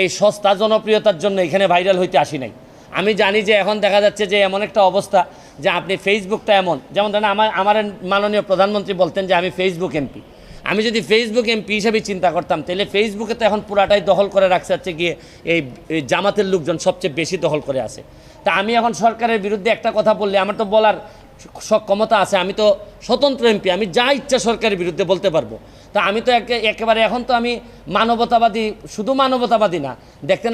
এই সস্তা জনপ্রিয়তার জন্য এখানে ভাইরাল হইতে আসি নাই। আমি জানি যে এখন দেখা যাচ্ছে যে এমন একটা অবস্থা যে আপনি ফেসবুকটা এমন যেমন ধরেন আমার আমার মাননীয় প্রধানমন্ত্রী বলতেন যে আমি ফেসবুক এমপি আমি যদি ফেসবুক এমপি হিসাবে চিন্তা করতাম, তাহলে ফেসবুকে তো এখন পুরাটাই দখল করে রাখছে হচ্ছে গিয়ে এই জামাতের লোকজন সবচেয়ে বেশি দখল করে আছে। তা আমি এখন সরকারের বিরুদ্ধে একটা কথা বললে, আমার তো বলার ক্ষমতা আছে, আমি তো স্বতন্ত্র এমপি, আমি যা ইচ্ছা সরকারের বিরুদ্ধে বলতে পারব। তা আমি তো একে- একেবারে এখন তো আমি মানবতাবাদী, শুধু মানবতাবাদী না দেখতেন